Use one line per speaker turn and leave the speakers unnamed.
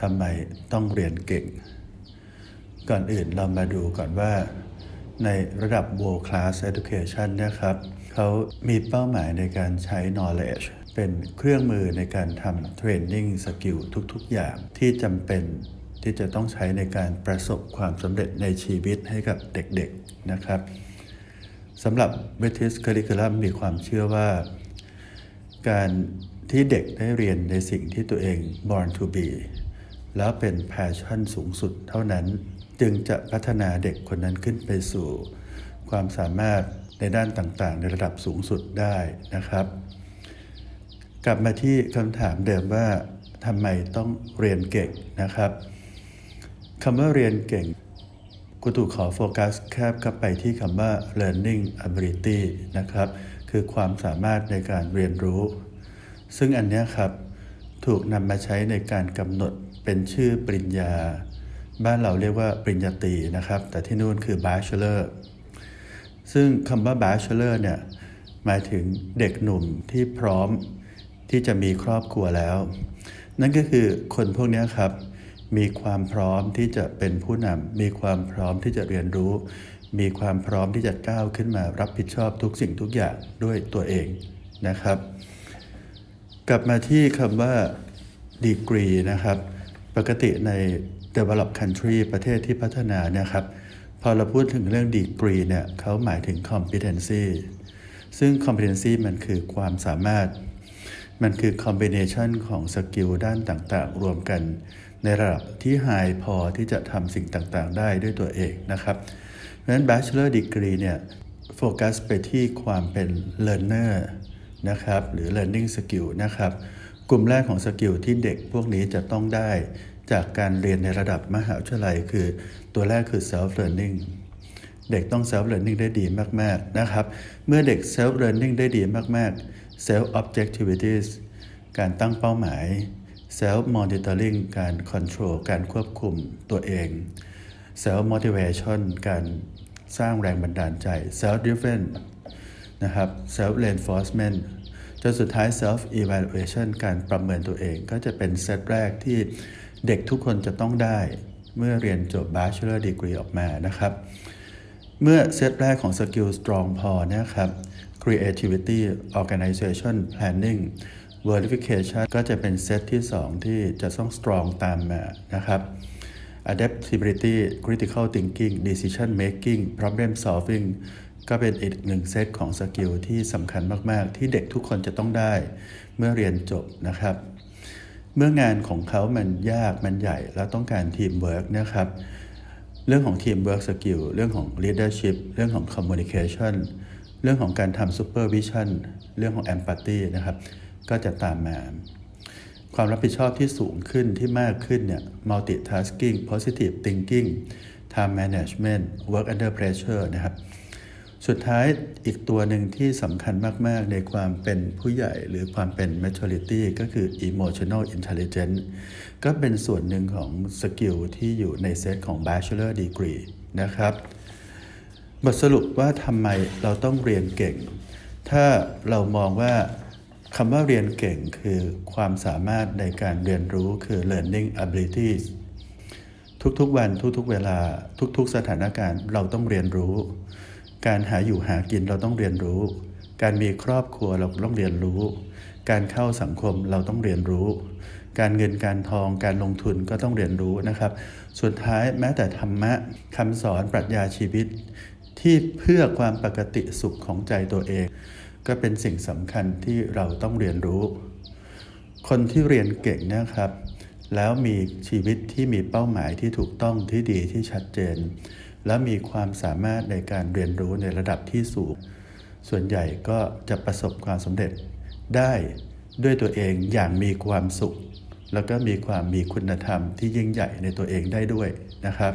ทำไมต้องเรียนเก่ง ก่อนอื่นเรามาดูก่อนว่า ในระดับ world class education นะครับเขามีเป้าหมายในการใช้ knowledge เป็นเครื่องมือในการทำ training skill ทุกๆ อย่างที่จำเป็นที่จะต้องใช้ในการประสบความสำเร็จในชีวิตให้กับเด็กๆนะครับสำหรับ British Curriculum มีความเชื่อว่า การที่เด็กได้เรียนในสิ่งที่ตัวเอง born to be แล้วเป็น passion สูงสุดเท่านั้น จึงจะพัฒนาเด็กคนนั้นขึ้นไปสู่ ความสามารถในด้านต่างๆ ในระดับสูงสุดได้นะครับ กลับมาที่คำถามเดิมว่าทำไมต้องเรียนเก่งนะครับคำว่าเรียนเก่งกูถูกขอโฟกัสแคบเข้าไปที่คำว่า learning ability นะครับ คือความสามารถในการเรียนรู้ ซึ่งอันนี้ครับ ถูกนำมาใช้ในการกำหนด เป็นชื่อปริญญา บ้านเราเรียกว่าปริญญาตรีนะครับ แต่ที่นู่นคือ bachelor ซึ่งคำว่า bachelor เนี่ยหมายถึงเด็กหนุ่มที่พร้อมที่จะมีครอบครัวแล้ว นั่นก็คือคนพวกนี้ครับ มีความพร้อมที่จะเป็นผู้นำมีความพร้อมที่จะเรียนรู้ มีความพร้อมที่จะก้าวขึ้นมารับผิดชอบทุกสิ่งทุกอย่างด้วยตัวเองนะครับ กลับมาที่คำว่า degree นะครับ ปกติใน developed country ประเทศที่พัฒนาเนี่ยครับพอเราพูดถึงเรื่อง degree เนี่ยเขาหมายถึง competency ซึ่ง competency มันคือความสามารถ มันคือ combination ของสกิลด้านต่างๆ รวมกัน ในระดับที่ high พอที่จะทำสิ่งต่างๆ ได้ด้วยตัวเองนะครับ เพราะฉะนั้น bachelor degree เนี่ยโฟกัสไปที่ความเป็น learner นะครับ หรือ learning skill นะครับ กลุ่มแรกของสกิลที่เด็กพวกนี้จะต้องได้จากการเรียนในระดับมหาวิทยาลัยคือตัวแรกคือ self learning เด็กต้อง self learning ได้ดีมาก ๆ นะครับ เมื่อเด็ก self learning ได้ดีมาก ๆ self objectivities การตั้งเป้าหมาย self monitoring การ control การควบคุมตัวเอง self motivation การสร้างแรงบันดาลใจ self driven นะครับ self reinforcement จนสุดท้าย self evaluation การประเมินตัวเองก็จะเป็นเซตแรกที่เด็กทุกคนจะต้องได้เมื่อเรียนจบ bachelor degree ออกมานะครับ เมื่อเซตแรกของสกิล strong พอนะครับ creativity organization planning verification ก็จะเป็นเซตที่ 2 ที่จะต้อง strong ตามมานะครับ adaptability critical thinking decision making problem solving ก็เป็นอีกหนึ่งเซตของสกิลที่สำคัญมาก ๆ ที่เด็กทุกคนจะต้องได้เมื่อเรียนจบนะครับ เมื่องานของเขามันยากมันใหญ่ แล้วต้องการทีมเวิร์กนะครับ เรื่องของทีมเวิร์กสกิลเรื่องของ leadership เรื่องของ communication เรื่องของการทำ supervision เรื่องของ empathy นะครับ ก็จะตามมา ความรับผิดชอบที่สูงขึ้นที่มากขึ้นเนี่ย multitasking positive thinking time management work under pressure นะครับ สุดท้ายอีกตัวหนึ่งที่สำคัญมาก ๆ ในความเป็นผู้ใหญ่หรือความเป็น maturity ก็คือ emotional intelligence ก็เป็นส่วนหนึ่งของสกิลที่อยู่ในเซตของ bachelor degree นะครับ บทสรุปว่าทำไมเราต้องเรียนเก่ง ถ้าเรามองว่าคำว่าเรียนเก่งคือความสามารถในการเรียนรู้คือ learning abilities ทุกๆวันทุกๆเวลาทุกๆสถานการณ์เราต้องเรียนรู้ การหาอยู่หากินเราต้องเรียนรู้ การมีครอบครัวเราต้องเรียนรู้ การเข้าสังคมเราต้องเรียนรู้ การเงินการทองการลงทุนก็ต้องเรียนรู้นะครับ สุดท้ายแม้แต่ธรรมะคำสอนปรัชญาชีวิต ที่เพื่อความปกติสุขของใจตัวเอง ก็เป็นสิ่งสำคัญที่เราต้องเรียนรู้ คนที่เรียนเก่งนะครับ แล้วมีชีวิตที่มีเป้าหมายที่ถูกต้องที่ดีที่ชัดเจน และมีความสามารถในการเรียนรู้ในระดับที่สูง ส่วนใหญ่ก็จะประสบความสำเร็จได้ด้วยตัวเองอย่างมีความสุข แล้วก็มีความมีคุณธรรมที่ยิ่งใหญ่ในตัวเองได้ด้วยนะครับ